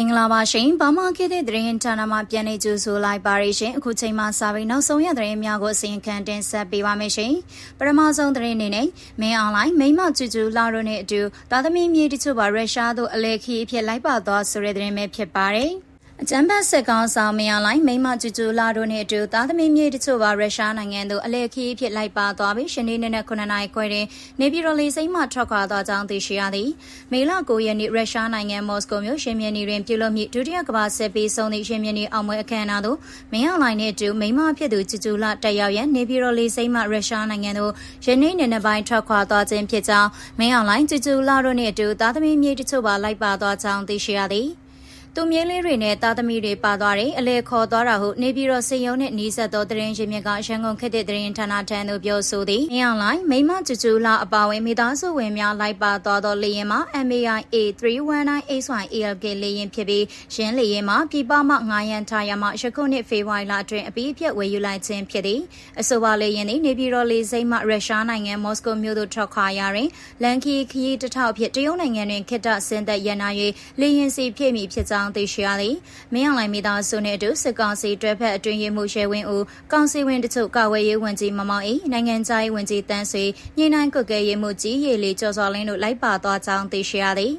မင်္ဂလာပါရှင်။ဘာမှခေတ်တဲ့သတင်းဌာနမှာပြန်နေကြဆိုလိုက်ပါရရှင်။အခုချိန်မှာစာပေနောက်ဆုံးရသတင်းများကိုအစီရင်ခံတင်ဆက်ပေးပါမယ်ရှင်။ပထမဆုံးသတင်းအနေနဲ့မင်းအွန်လိုင်းမိမကျူကျူလာရိုနဲ့အတူသာသမီမြေတချို့ပါရုရှားသို့အလဲခီအဖြစ်လိုက်ပါသွားဆိုတဲ့သတင်းပဲဖြစ်ပါတယ်။ အကြမ်းဖက်စစ်ကောင်ဆောင်မရလိုင်းမိမကျူကျူလာတို့နဲ့အတူသားသမီးမြေတချို့ပါရုရှားနိုင်ငံသို့အလဲခီးဖြစ်လိုက်ပါသွားပြီးရှနေ့နေ့နဲ့9နိုင်ခွဲတွင်နေပြည်တော်လေးစိမ်းမှထွက်ခွာသွားကြောင်းသိရှိရသည်မေလ9ရက်နေ့ရုရှားနိုင်ငံမော်စကိုမြို့ရှင်မြင်းနီတွင်ပြုလုပ်မည့်ဒုတိယကမ္ဘာစစ်ပြီးဆုံးသည့်ရှင်မြင်းနီအောင်ပွဲအခမ်းအနားသို့မင်းအောင်လိုင်းနှင့်အတူမိမဖြစ်သူကျူကျူလာတက်ရောက်ရန်နေပြည်တော်လေးစိမ်းမှရုရှားနိုင်ငံသို့ယနေ့နေ့နဲ့ပိုင်းထွက်ခွာသွားခြင်းဖြစ်ကြောင်းမင်းအောင်လိုင်းကျူကျူလာတို့နှင့်အတူသားသမီးမြေတချို့ပါလိုက်ပါသွားကြောင်းသိရှိရသည် သူမြင်းလေးတွေနဲ့သားသမီးတွေပါသွားတယ်အလဲခေါ်သွားတာဟုနေပြီးတော့စေယုံနဲ့နီးစပ်သောတရင်ရှင်မြကရန်ကုန်ခေတ်တဲ့တရင်ဌာနထံသို့ပြောဆိုသည်မြောင်လိုက်မိမကျူကျူလာအပါဝင်မိသားစုဝင်များလိုက်ပါသွားသောလေရင်မှာ MAI A319HY-ALK လေရင်ဖြစ်ပြီးရင်းလေရင်မှာပြည်ပမှငားရန်ထားရမှယခုနှစ်ဖေဖော်ဝါရီလအတွင်းအပြီးအပြတ်ဝယ်ယူလိုက်ခြင်းဖြစ်သည်အဆိုပါလေရင်သည်နေပြည်တော်လေစိမ့်မှရုရှားနိုင်ငံမော်စကိုမြို့သို့ထွက်ခွာရာတွင်လန်ကီခရီးတစ်ထောက်ဖြစ်တရုတ်နိုင်ငံတွင်ခေတ္တဆင်းသက်ရန်နာ၍လေရင်စီဖြစ်မိဖြစ်ကြောင်းသိရှိရသည်မင်းအောင်လှိုင်မိသားစုနှင့်အတူစစ်ကောင်စီတွဲဖက်အတွင်းရေးမှူးရှယ်ဝင်းဦးကောင်စီဝင်တချို့ကာဝယ်ရေးဝန်ကြီးမမောင်အေးနိုင်ငံခြားရေးဝန်ကြီးတန်းဆွေညှိနှိုင်းကွက်ကဲရေးမှူးကြီးရေလီကျော်စော်လင်းတို့လိုက်ပါသွားကြောင်းသိရှိရသည်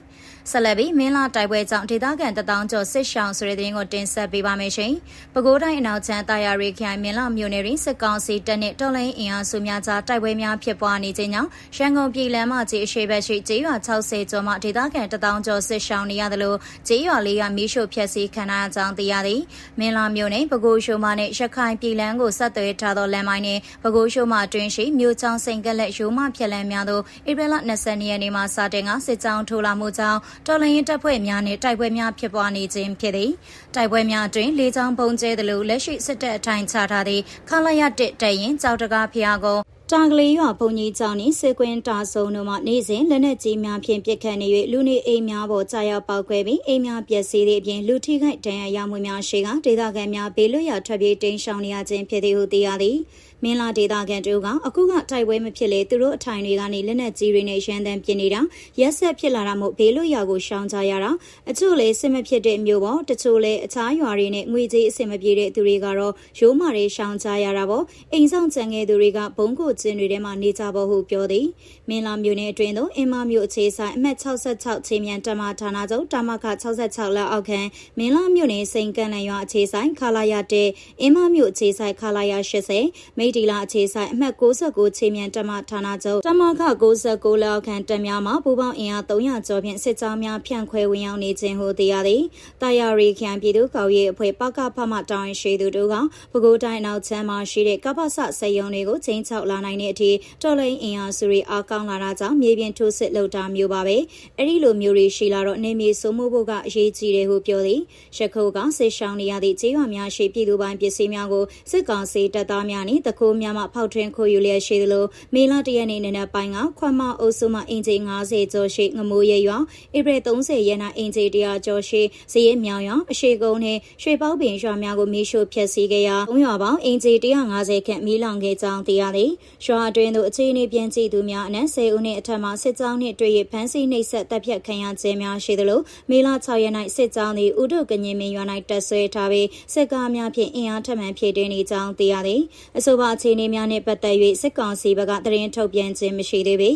ဆက်လက်ပြီးမင်းလာတိုက်ပွဲကြောင့်ဒေသခံတထောင်ကျော်စစ်ရှောင်ဆိုတဲ့သတင်းကိုတင်ဆက်ပေးပါမယ်ရှင်။ပဲခူးတိုင်းအနောက်ချမ်းတာယာရီခိုင်မင်းလာမြို့နယ်တွင်စစ်ကောင်စီတပ်နှင့်တော်လိုင်းအင်အားစုများကြားတိုက်ပွဲများဖြစ်ပွားနေခြင်းကြောင့်ရန်ကုန်ပြည်လမ်းမကြီးအရှိဘက်ရှိကျေးရွာ60ကျော်မှဒေသခံတထောင်ကျော်စစ်ရှောင်နေရသလိုကျေးရွာလေးကမီးရှို့ဖျက်ဆီးခံရကြောင်းသိရသည်။မင်းလာမြို့နယ်ပဲခူးရှိုးမနှင့်ရခိုင်ပြည်လမ်းကိုဆက်သွယ်ထားသောလမ်းမိုင်းနှင့်ပဲခူးရှိုးမအတွင်းရှိမြို့ချောင်းစိန်ကလက်ရိုးမဖြက်လန်းများသို့ဧပြီလ20ရက်နေ့မှစတင်ကစစ်ကြောင်းထိုးလာမှုကြောင့်တော်လိုင်းတပ်ဖွဲ့များနှင့်တိုက်ပွဲများဖြစ်ပွားနေခြင်းဖြစ်သည်တိုက်ပွဲများအတွင်းလေးချောင်းပုံကျဲသလိုလက်ရှိစစ်တပ်အထိုင်ချထားသည့်ခလာရတစ်တရင်ကြောက်တကားဖျားကုန်းတာကလေးရွာဘုံကြီးကျောင်းနှင့်စေကွင်းတာဆုံတို့မှနေ့စဉ်လက်နက်ကြီးများဖြင့်ပစ်ခတ်နေ၍လူနေအိမ်များပေါ်ကြာရောက်ပောက်ကွဲပြီးအိမ်များပျက်စီးသည့်အပြင်လူထိခိုက်ဒဏ်ရာရမှုများရှိကဒေသခံများဘေးလွတ်ရာထွက်ပြေးတိမ်းရှောင်နေရခြင်းဖြစ်သည်ဟုသိရသည် မင်းလာဒေသခံတို့ကအခုကတိုက်ပွဲမဖြစ်လေသူတို့အထိုင်တွေကနေလက်နက်ကြီးတွေနဲ့ရန်တမ်းပြင်းနေတာရက်ဆက်ဖြစ်လာတာမို့ဘေးလွတ်ရာကိုရှောင်ကြရတာအချို့လည်းစစ်မဖြစ်တဲ့မျိုးပေါ့တချို့လည်းအခြားရွာတွေနဲ့ငွေကြေးအဆင်မပြေတဲ့သူတွေကတော့ရိုးမာတွေရှောင်ကြရတာပေါ့အိမ်ဆောင်ကြံခဲ့သူတွေကဘုံကိုကျင်းတွေထဲမှာနေကြဖို့ဟုပြောသည်မင်းလာမြို့နယ်အတွင်းသို့အင်မမြို့အခြေဆိုင်အမှတ်66ချင်းမြန်တမဌာနချုပ်တမခ66လက်အောက်ခံမင်းလာမြို့နယ်စိန်ကန်လန်ရွာအခြေဆိုင်ခလာရတဲ့အင်မမြို့အခြေဆိုင်ခလာရ80မိတီလာအခြေဆိုင်အမှတ်69ချင်းမြန်တမဌာနချုပ်တမခ69လက်အောက်ခံတပ်များမှပူပေါင်းအင်အား300ကျော်ဖြင့်စစ်ကြောင်းများဖြန့်ခွဲဝင်ရောက်နေခြင်းဟုသိရသည်တာယာရီခရိုင်ပြည်သူ့ကောက်ရေးအဖွဲ့ပကဖမှတောင်းရင်ရှိသူတို့ကပဲခူးတိုင်းနောက်ချမ်းမှာရှိတဲ့ကပ္ပစစက်ယုံတွေကိုချင်းချောက်လာနိုင်တဲ့အထိတော်လိန်အင်အားစုတွေအားကောင်းလာတာကြောင့်မြေပြင်ထိုးစစ်လုပ်တာမျိုးပါပဲအဲ့ဒီလိုမျိုးတွေရှိလာတော့နေမြေစိုးမိုးဖို့ကအရေးကြီးတယ်ဟုပြောသည်ရခိုးကစစ်ရှောင်းနေရသည့်ခြေရွာများရှိပြည်သူပိုင်းပစ္စည်းများကိုစစ်ကောင်စီတပ်သားများနှင့်တခိုးများမှဖောက်ထွင်းခိုးယူလျက်ရှိသလိုမေလတရက်နေ့နဲ့ပိုင်းကခွမ်းမအုပ်စုမှအင်ဂျီ90ကျော်ရှိငမိုးရရွာဧပြီ30ရက်နေ့အင်ဂျီ100ကျော်ရှိဇရဲမြောင်ရွာအရှိကုန်းနှင့်ရွှေပေါပင်ရွာများကိုမီးရှို့ဖျက်ဆီးခဲ့ရာ၃ရွာပေါင်းအင်ဂျီ150ခန့်မီးလောင်ခဲ့ကြောင်းသိရသည်ရွာအတွင်းသို့အခြေအနေပြန်ကြည့်သူများအနက်10ဦးနှင့်အထက်မှစစ်ကြောင်းနှင့်တွေ့ရဖမ်းဆီးနှိပ်စက်တပ်ဖြတ်ခံရခြင်းများရှိသလိုမေလ6ရက်၌စစ်ကြောင်းသည်ဥဒုကညင်မင်းရွာ၌တပ်ဆွဲထားပြီးစစ်ကားများဖြင့်အင်အားထပ်မံဖြည့်တင်းနေကြောင်းသိရသည်အဆိုပါအခြေအနေများနှင့်ပတ်သက်၍စစ်ကောင်စီဘက်ကသတင်းထုတ်ပြန်ခြင်းမရှိသေးပေ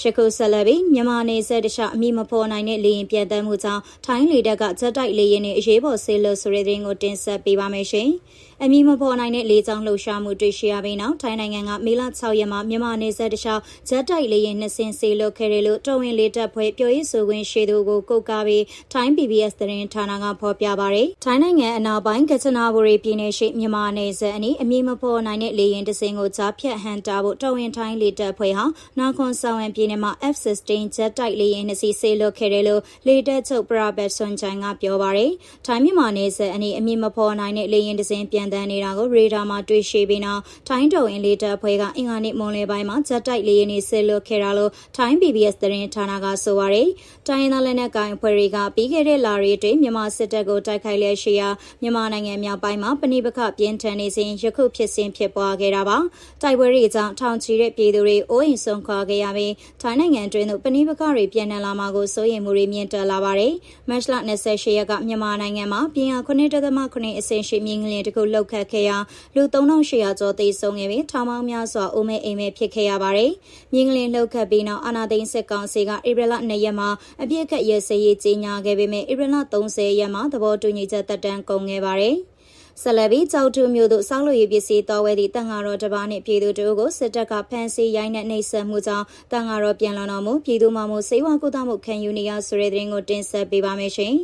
ရှခုဆက်လက်ပြီးမြန်မာနေဆက်တခြားအမိမဖော်နိုင်တဲ့လေရင်ပြန်တမ်းမှုကြောင့်ထိုင်းလေတပ်ကဂျက်တိုက်လေရင်နဲ့အရေးပေါ်ဆေးလို့ဆိုတဲ့သတင်းကိုတင်ဆက်ပေးပါမယ်ရှင်။ အမည်မဖော်နိုင်တဲ့လေကြောင်းလှုပ်ရှားမှုတွေ့ရှိရပြီးနောက်ထိုင်းနိုင်ငံကမေလ6ရက်မှာမြန်မာနေဆက်တခြားဂျက်တိုက်လေယာဉ်နှစ်စင်းဆေးလွတ်ခဲ့တယ်လို့တော်ဝင်လေတပ်ဖွဲ့ပြောရေးဆိုခွင့်ရှိသူကိုကုတ်ကားပြီးထိုင်း PBS သတင်းဌာနကဖော်ပြပါရယ်ထိုင်းနိုင်ငံအနောက်ပိုင်းကချနာဘူရီပြည်နယ်ရှိမြန်မာနေဆက်အနီးအမည်မဖော်နိုင်တဲ့လေယာဉ်တစ်စင်းကိုကြားဖြတ်ဟန်တာဖို့တော်ဝင်ထိုင်းလေတပ်ဖွဲ့ဟာနာခွန်ဆောင်ဝင်ပြည်နယ်မှာ F-16 ဂျက်တိုက်လေယာဉ်နှစ်စီးဆေးလွတ်ခဲ့တယ်လို့လေတပ်ချုပ်ပရာဘတ်ဆွန်ချိုင်ကပြောပါရယ်ထိုင်းမြန်မာနေဆက်အနီးအမည်မဖော်နိုင်တဲ့လေယာဉ်တစ်စင်းပြန်သန်းနေတာကိုရေဒါမှာတွေ့ရှိပြီးနောက်ထိုင်းတုံအင်လေးတပ်ဖွဲ့ကအင်္ဂါနေ့မွန်လယ်ပိုင်းမှာဂျက်တိုက်လေယာဉ်တွေဆစ်လွတ်ခဲ့တာလို့ထိုင်း PBS သတင်းဌာနကဆိုပါရယ်တိုင်းရင်းသားလက်နက်ကိုင်အဖွဲ့တွေကပြီးခဲ့တဲ့လတွေအတွင်းမြန်မာစစ်တပ်ကိုတိုက်ခိုက်လျက်ရှိရာမြန်မာနိုင်ငံမြောက်ပိုင်းမှာပဏိပခပြင်းထန်နေစဉ်ယခုဖြစ်စဉ်ဖြစ်ပွားခဲ့တာပါတိုက်ပွဲတွေကြောင့်ထောင်ချီတဲ့ပြည်သူတွေအိုးအိမ်ဆုံးခွာခဲ့ရပြီးထိုင်းနိုင်ငံတွင်းသို့ပဏိပခတွေပြန်နှံလာမှာကိုစိုးရိမ်မှုတွေမြင့်တက်လာပါတယ်မတ်လ28ရက်ကမြန်မာနိုင်ငံမှာပြည်အား9.9အဆင့်ရှိမြင်းငလျင်တစ်ခုလှုပ်ခတ်ခဲ့ရာလူ3800ကျော်သေဆုံးခဲ့ပြီးထောင်ပေါင်းများစွာအိုးမဲအိမ်မဲဖြစ်ခဲ့ရပါတယ်မြင်းငလျင်လှုပ်ခတ်ပြီးနောက်အာနာသိန်းစစ်ကောင်စီကဧပြီလ2ရက်မှာအပြစ်ခတ်ရဲစရေးကြီးညာခဲ့ပေမဲ့ဧပြီလ30ရက်မှာသဘောတူညီချက်တက်တန်းကုန်ခဲ့ပါတယ်ဆလဘီကြောက်တူမျိုးတို့စောက်လို့ရပစ္စည်းတော်ဝဲသည့်တန်ဃာတော်တစ်ပါးနှင့်ပြည်သူတို့ကိုစစ်တပ်ကဖမ်းဆီးရိုက်နှက်နှိပ်စက်မှုကြောင့်တန်ဃာတော်ပြန်လာတော်မူပြည်သူမှမှုစေဝါကုသမှုခံယူနေရဆိုတဲ့သတင်းကိုတင်ဆက်ပေးပါမယ်ရှင်။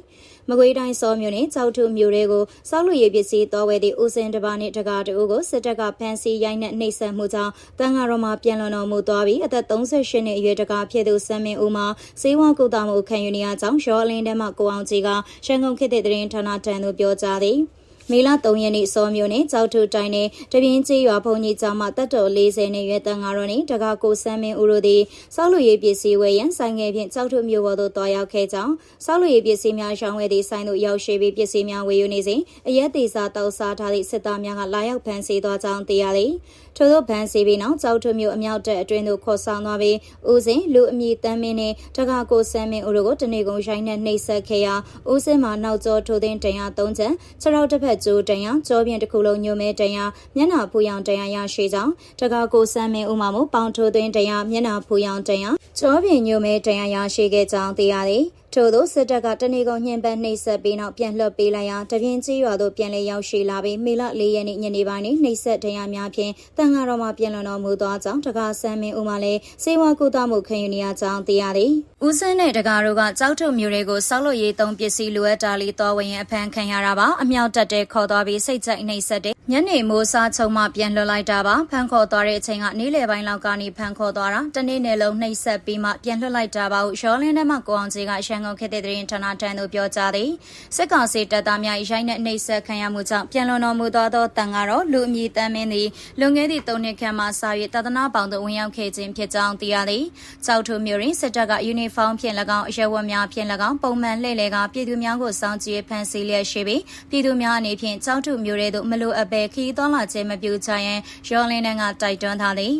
မကွေးတိုင်းစောမြို့နယ်ကြောက်တူမျိုးတွေကိုစောက်လို့ရပစ္စည်းတော်ဝဲသည့်ဦးစင်တစ်ပါးနှင့်တကားတို့ကိုစစ်တပ်ကဖမ်းဆီးရိုက်နှက်နှိပ်စက်မှုကြောင့်တန်ဃာတော်မှပြန်လာတော်မူသွားပြီးအသက်38နှစ်အရွယ်တကားဖြစ်သူစမ်းမင်းဦးမှာစေဝါကုသမှုခံယူနေရကြောင်းရော်လင်းတဲမှကိုအောင်ကြီးကရန်ကုန်ခေတ်တဲ့သတင်းဌာနတန်သို့ပြောကြားသည်။ မေလ3ရက်နေ့စောမျိုးနဲ့ကြောက်ထုတိုင်းနဲ့တပြင်းကြီးရွာဘုံကြီးကျောင်းမှာတက်တော်40နဲ့ရွယ်တန်ဃာတော်နဲ့တကားကိုစမ်းမင်းဦးတို့သည်စောက်လူရေးပစ္စည်းဝယ်ရန်ဆိုင်ငယ်ဖြင့်ကြောက်ထုမျိုးပေါ်သို့တွားရောက်ခဲ့ကြောင်းစောက်လူရေးပစ္စည်းများရှောင်းဝယ်သည့်ဆိုင်သို့ရောက်ရှိပြီးပစ္စည်းများဝယ်ယူနေစဉ်အရက်သေးစာတောက်စားထားသည့်စစ်သားများကလာရောက်ဖမ်းဆီးသွားကြောင်းသိရသည်ထို့သောဗန်စီပြီးနောက်ကြောက်ထုမျိုးအမြောက်တက်အတွင်းသို့ခေါ်ဆောင်သွားပြီးဦးစင်လူအမည်တမ်းမင်းနဲ့တကားကိုစမ်းမင်းဦးတို့ကိုတနေကုန်ရိုင်းနဲ့နှိပ်စက်ခဲ့ရာဦးစင်မှာနောက်ကျောထိုးသိန်းတန်ရ3ချံခြေထောက်တစ်ဖက်ကျိုးတန်ရကြောပြင်တစ်ခုလုံးညိုမဲတန်ရမျက်နှာဖူရောင်တန်ရရရှိကြောင်းတကားကိုစမ်းမင်းဦးမှာမို့ပေါင်ထိုးသိန်းတန်ရမျက်နှာဖူရောင်တန်ရကြောပြင်ညိုမဲတန်ရရရှိခဲ့ကြောင်းသိရသည်ထို့သောစစ်တပ်ကတနေကုန်ညှဉ်းပန်းနှိပ်စက်ပြီးနောက်ပြန်လှုပ်ပေးလိုက်ရာတပြင်းကြီးရွာသို့ပြန်လည်ရောက်ရှိလာပြီးမေလ၄ရက်နေ့ညနေပိုင်းတွင်နှိပ်စက်တရားများဖြင့်တန်ဃာတော်မှပြန်လွန်တော်မူသောကြောင့်တကားဆန်းမင်းဦးမှလည်းစေဝါကုသမှုခံယူနေရကြောင်းသိရသည်။ဦးစင်းနဲ့တကားတို့ကကြောက်ထုမျိုးတွေကိုစောက်လို့ရေးသုံးပစ္စည်းလိုအပ်တာလေးတော်ဝင်အဖမ်းခံရတာပါအမြောက်တက်တဲ့ခေါ်သွားပြီးစိတ်ကြိုက်နှိပ်စက်တဲ့ ညနေမိုးစားချုံမှပြန်လွှတ်လိုက်တာပါဖမ်းခေါ်သွားတဲ့အချိန်ကနေ့လယ်ပိုင်းလောက်ကနေဖမ်းခေါ်သွားတာတနေ့နယ်လုံးနှိပ်စက်ပြီးမှပြန်လွှတ်လိုက်တာပါဟုရောလင်းထဲမှာကိုအောင်ကြီးကရန်ကုန်ခေတ်တဲ့တရင်ဌာနတန်းတို့ပြောကြားသည်စစ်ကောင်စီတပ်သားများရိုက်နှက်နှိပ်စက်ခံရမှုကြောင့်ပြန်လွန်တော်မူသောသောတန်ကတော့လူအမည်တမ်းမင်းသည်လွန်ခဲ့သည့်၃နှစ်ခန့်မှစာ၍တသနာပေါင်သို့ဝင်ရောက်ခဲ့ခြင်းဖြစ်ကြောင်းသိရသည်ကြောက်ထုမျိုးရင်းစစ်တပ်ကယူနီဖောင်းဖြင့်၎င်းအရဲဝတ်များဖြင့်၎င်းပုံမှန်လှည့်လည်ကပြည်သူများကိုစောင့်ကြည့်ဖမ်းဆီးလျက်ရှိပြီးပြည်သူများအနေဖြင့်ကြောက်ထုမျိုးတွေသို့မလိုအပ်ဘဲခီးသွားလာခြင်းမပြုကြရန်ရောလင်းတန်းကတိုက်တွန်းထားသည်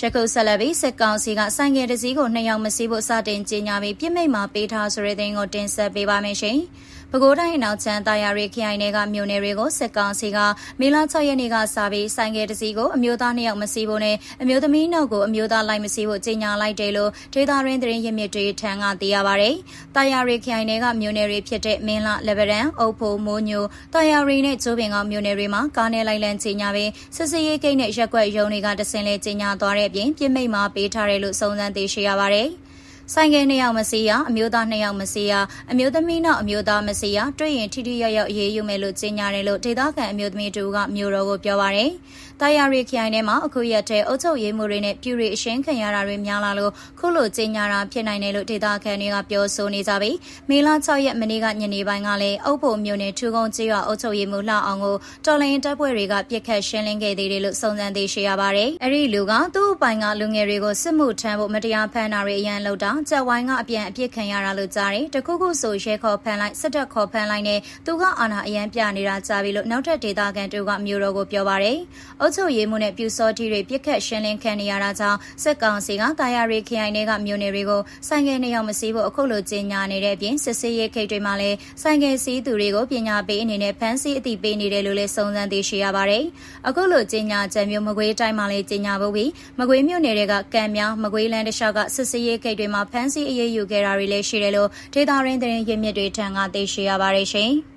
ရခုဆက်လက်ပြီးစစ်ကောင်စီကဆိုင်ငယ်တစည်းကိုနှစ်ယောက်မစီးဖို့စတင်ကြေညာပြီးပြစ်မိတ်မှာပေးထားဆိုတဲ့တဲ့ကိုတင်ဆက်ပေးပါမယ်ရှင်။ ပဲခူးတိုင်းအနောက်ချမ်းတာယာရီခရိုင်တွေကမြို့နယ်တွေကိုစစ်ကောင်စီကမေလ6ရက်နေ့ကစပြီးဆိုင်ငယ်တစည်းကိုအမျိုးသားနှစ်ယောက်မစီးဖို့နဲ့အမျိုးသမီးနှုတ်ကိုအမျိုးသားလိုက်မစီးဖို့ကြေညာလိုက်တယ်လို့ဒေတာရင်းသတင်းရင်းမြစ်တွေထံကသိရပါဗျ။တာယာရီခရိုင်တွေကမြို့နယ်တွေဖြစ်တဲ့မင်းလာလက်ဗရန်အုပ်ဖို့မိုးညိုတာယာရီနဲ့ကျိုးပင်ကောင်မြို့နယ်တွေမှာကားနဲ့လိုက်လံကြေညာပြီးစစ်စရေးကိန်းနဲ့ရက်ွက်ရုံတွေကတစင်လဲကြေညာသွားတဲ့အပြင်ပြစ်မိတ်မှာပေးထားတယ်လို့စုံစမ်းသိရှိရပါတယ်။ ဆိုင်ကယ်နှစ်ယောက်မစီးရအမျိုးသားနှစ်ယောက်မစီးရအမျိုးသမီးနောက်အမျိုးသားမစီးရတွေ့ရင်ထိထိရောက်ရောက်အေးအေးယူမယ်လို့ကြေညာတယ်လို့ဒေသခံအမျိုးသမီးတူကမျိုးတော်ကိုပြောပါရယ်။ တာယာရီခရိုင်ထဲမှာအခုရက်တဲ့အုပ်ချုပ်ရေးမှုတွေနဲ့ပြူရီအရှင်းခံရတာတွေများလာလို့ခုလိုကြေညာတာဖြစ်နိုင်တယ်လို့ဒေသခံတွေကပြောဆိုနေကြပြီးမေလ6ရက်မနေ့ကညနေပိုင်းကလည်းအုပ်ဖို့မျိုးနဲ့ထူကုန်းကျေးရွာအုပ်ချုပ်ရေးမှုလှအောင်ကိုတော်လိုင်းတပ်ဖွဲ့တွေကပြစ်ခတ်ရှင်းလင်းခဲ့သေးတယ်လို့စုံစမ်းသိရှိရပါတယ်။အဲ့ဒီလူကသူ့အပိုင်ကလူငယ်တွေကိုစစ်မှုထမ်းဖို့မတရားဖမ်းတာတွေအရန်လုပ်တာကြက်ဝိုင်းကအပြန်အပြစ်ခံရတာလို့ကြားတယ်တခုခုဆိုရဲခေါ်ဖမ်းလိုက်စစ်တပ်ခေါ်ဖမ်းလိုက်နဲ့သူကအာဏာအရန်ပြနေတာကြားပြီလို့နောက်ထပ်ဒေသခံတူကမျိုးတော်ကိုပြောပါတယ်အုပ်ချုပ်ရေးမှုနဲ့ပြူစောတိတွေပြစ်ခတ်ရှင်းလင်းခံနေရတာကြောင့်စစ်ကောင်စီကတာယာရီခရိုင်တွေကမျိုးနယ်တွေကိုဆိုင်ကယ်နှစ်ယောက်မစီးဖို့အခုလိုကြေညာနေတဲ့အပြင်စစ်စေးရေးခိတ်တွေမှာလည်းဆိုင်ကယ်စီးသူတွေကိုပညာပေးအနေနဲ့ဖမ်းဆီးအသိပေးနေတယ်လို့လည်းစုံစမ်းသိရှိရပါတယ်အခုလိုကြေညာချက်မျိုးမကွေးတိုင်းမှာလည်းကြေညာဖို့ပြီးမကွေးမြို့နယ်တွေကကံမြောင်းမကွေးလန်းတလျှောက်ကစစ်စေးရေးခိတ်တွေမှာဖမ်းဆီးအရေးယူခဲ့တာတွေလည်းရှိတယ်လို့ဒေတာရင်းသတင်းရင်းမြစ်တွေထံကသိရှိရပါတယ်ရှင်။